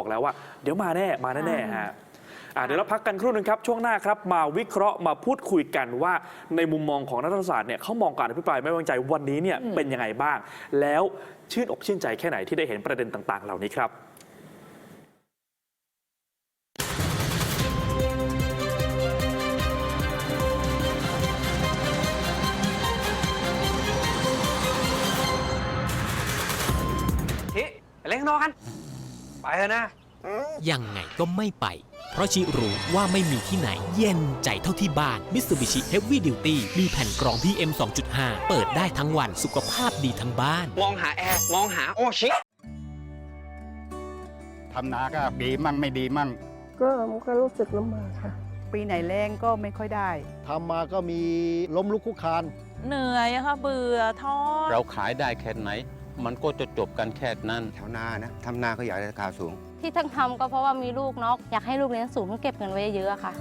บอกแล้วว่า เดี๋ยวมาแน่มาแน่ๆฮะอะเดี๋ยวเราพักกันครู่หนึงครับ ช่วงหน้าครับ มาวิเคราะห์มาพูดคุยกันว่าในมุมมองของนักรัฐศาสตร์เนี่ยเขามองการอภิปรายไม่ไว้วางใจวันนี้เนี่ยเป็นยังไงบ้าง แล้วชื่นอกชื่นใจแค่ไหนที่ได้เห็นประเด็นต่างๆ เหล่านี้ครับ ทิไปเล่นข้างนอกกัน ไปเถอะนะ ยังไงก็ไม่ไป เพราะชิรู้ว่าไม่มีที่ไหนเย็นใจเท่าที่บ้าน Mitsubishi Heavy Duty มีแผ่นกรอง PM 2.5 เปิดได้ทั้งวันสุขภาพดีทั้งบ้าน มองหาแอร์ มองหาโอชิทำนาก็ดีมั่งไม่ดีมั่ง ก็มันก็รู้สึกลำบากค่ะ ปีไหนแรงก็ไม่ค่อยได้ ทำมาก็มีล้มลุกคลุกคลาน เหนื่อยอะค่ะเบื่อท้อเราขายได้แค่ไหน มันก็จะจบกันแค่นั้นแถวนานะทำนาก็อยากได้ราคาสูง ที่ทั้งทำก็เพราะว่ามีลูกเนาะอยากให้ลูกเรียนสูงเพื่อเก็บเงินไว้เยอะๆอะค่ะ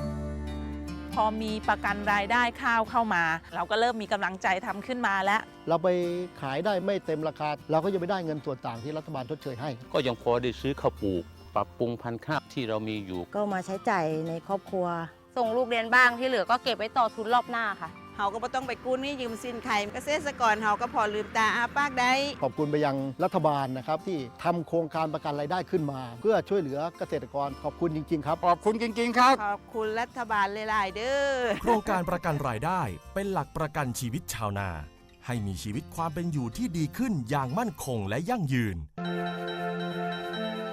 พอมีประกันรายได้ข้าวเข้ามา เราก็เริ่มมีกำลังใจทำขึ้นมาแล้ว เราไปขายได้ไม่เต็มราคา เราก็จะไม่ได้เงินส่วนต่างที่รัฐบาลชดเชยให้ ก็ยังพอได้ซื้อข้าวปลูก ปรับปรุงพันธุ์ข้าวที่เรามีอยู่ ก็มาใช้จ่ายในครอบครัว ส่งลูกเรียนบ้างที่เหลือก็เก็บไว้ต่อทุนรอบหน้าค่ะ เฮาก็บ่ต้องไปกู้หนี้ยืมสินใครเกษตรกรเฮาก็พอลืมตาอาปากได้ขอบคุณไปยังรัฐบาลนะครับ ที่ทำโครงการประกันรายได้ขึ้นมา เพื่อช่วยเหลือเกษตรกรขอบคุณจริง ๆ ครับ ขอบคุณจริง ๆ ครับ ขอบคุณรัฐบาลหลายๆเด้อ โครงการประกันรายได้เป็นหลักประกันชีวิตชาวนา ให้มีชีวิตความเป็นอยู่ที่ดีขึ้นอย่างมั่นคงและยั่งยืน